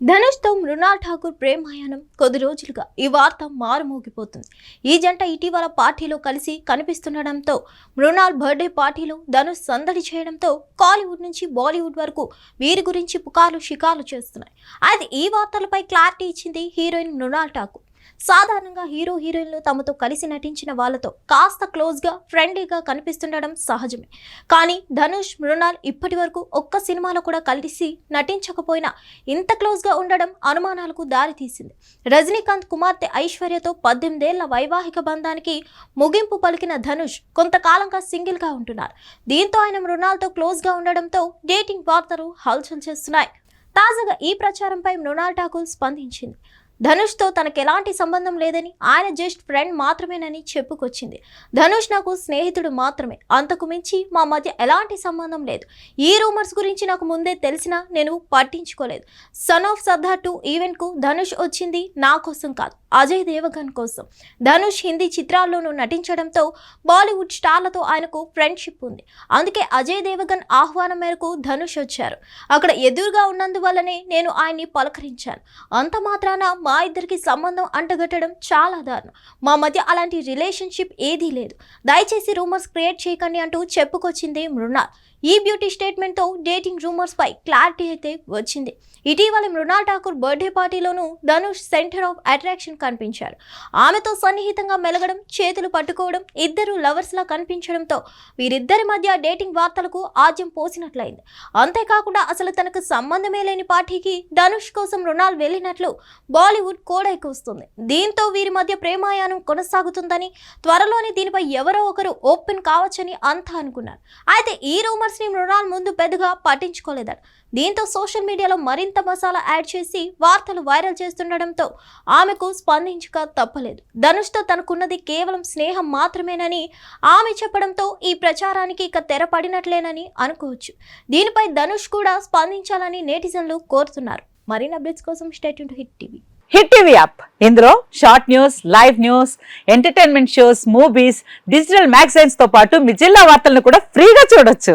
ధనుష్తో మృణాల్ ఠాకూర్ ప్రేమాయాణం కొద్ది రోజులుగా ఈ వార్త మారుమోగిపోతుంది. ఈ జంట ఇటీవల పార్టీలో కలిసి కనిపిస్తుండడంతో మృణాల్ బర్త్డే పార్టీలో ధనుష్ సందడి చేయడంతో కాలీవుడ్ నుంచి బాలీవుడ్ వరకు వీరి గురించి పుకార్లు షికార్లు చేస్తున్నాయి. అది ఈ వార్తలపై క్లారిటీ ఇచ్చింది హీరోయిన్ మృణాల్ ఠాకూర్. సాధారణంగా హీరో హీరోయిన్లు తమతో కలిసి నటించిన వాళ్ళతో కాస్త క్లోజ్గా ఫ్రెండ్లీగా కనిపిస్తుండడం సహజమే. కానీ ధనుష్ మృణాల్ ఇప్పటి వరకు ఒక్క సినిమాలో కూడా కలిసి నటించకపోయినా ఇంత క్లోజ్గా ఉండడం అనుమానాలకు దారితీసింది రజనీకాంత్ కుమార్తె ఐశ్వర్యతో పద్దెనిమిదేళ్ళ వైవాహిక బంధానికి ముగింపు పలికిన ధనుష్ కొంతకాలంగా సింగిల్గా ఉంటున్నారు. దీంతో ఆయన మృణాల్తో క్లోజ్గా ఉండడంతో డేటింగ్ వార్తలు హల్చల్ చేస్తున్నాయి. తాజాగా ఈ ప్రచారంపై మృణాల్ ఠాకూర్ స్పందించింది. ధనుష్తో తనకు ఎలాంటి సంబంధం లేదని ఆయన జస్ట్ ఫ్రెండ్ మాత్రమేనని చెప్పుకొచ్చింది. ధనుష్ నాకు స్నేహితుడు మాత్రమే. అంతకు మించి మా మధ్య ఎలాంటి సంబంధం లేదు. ఈ రూమర్స్ గురించి నాకు ముందే తెలిసినా నేను పట్టించుకోలేదు. సన్ ఆఫ్ సర్దార్ టూ ఈవెంట్కు ధనుష్ వచ్చింది నా కోసం కాదు అజయ్ దేవగన్ కోసం. ధనుష్ హిందీ చిత్రాల్లోనూ నటించడంతో బాలీవుడ్ స్టార్లతో ఆయనకు ఫ్రెండ్షిప్ ఉంది. అందుకే అజయ్ దేవగన్ ఆహ్వానం మేరకు ధనుష్ వచ్చారు. అక్కడ ఎదురుగా ఉన్నందువల్లనే నేను ఆయన్ని పలకరించాను. అంత మాత్రాన మా ఇద్దరికి సంబంధం అంటగట్టడం చాలా దారుణం. మా మధ్య అలాంటి రిలేషన్షిప్ ఏదీ లేదు. దయచేసి రూమర్స్ క్రియేట్ చేయకండి అంటూ చెప్పుకొచ్చింది మృణాల్. ఈ బ్యూటీ స్టేట్మెంట్తో డేటింగ్ రూమర్స్ పై క్లారిటీ అయితే వచ్చింది. ఇటీవల మృణాల్ ఠాకూర్ బర్త్డే పార్టీలోనూ ధనుష్ సెంటర్ ఆఫ్ అట్రాక్షన్ కనిపించారు. ఆమెతో సన్నిహితంగా మెలగడం చేతులు పట్టుకోవడం ఇద్దరు లవర్స్ లా కనిపించడంతో వీరిద్దరి మధ్య డేటింగ్ వార్తలకు ఆజ్యం పోసినట్లయింది. అంతేకాకుండా అసలు తనకు సంబంధమే లేని పార్టీకి ధనుష్ కోసం రుణాలు వెళ్ళినట్లు బాలీవుడ్ కోడైకి వస్తుంది దీంతో వీరి మధ్య ప్రేమాయాణం కొనసాగుతుందని త్వరలోనే దీనిపై ఎవరో ఒకరు ఓపెన్ కావచ్చని అంతా అనుకున్నారు. అయితే ఈ రూమర్ ని మృణాల్ ముందు పెద్దగా పట్టించుకోలేదట. దీంతో సోషల్ మీడియాలో మరింత మసాలా యాడ్ చేసి వార్తలు వైరల్ చేస్తుండడంతో ఆమెకు స్పందించక తప్పలేదు. ధనుష్తో తనకున్నది కేవలం స్నేహం మాత్రమేనని ఆమె చెప్పడంతో ఈ ప్రచారానికి ఇక తెరపడినట్లేనని అనుకోవచ్చు. దీనిపై ధనుష్ కూడా స్పందించాలని నేటిజన్లు కోరుతున్నారు. మరిన్ని అప్డేట్స్ కోసం state Hit TV. Hit TV app. ఇందులో short news live news entertainment shows movies digital మ్యాగజైన్స్తో పాటు మీ జిల్లా వార్తలను కూడా ఫ్రీగా చూడొచ్చు.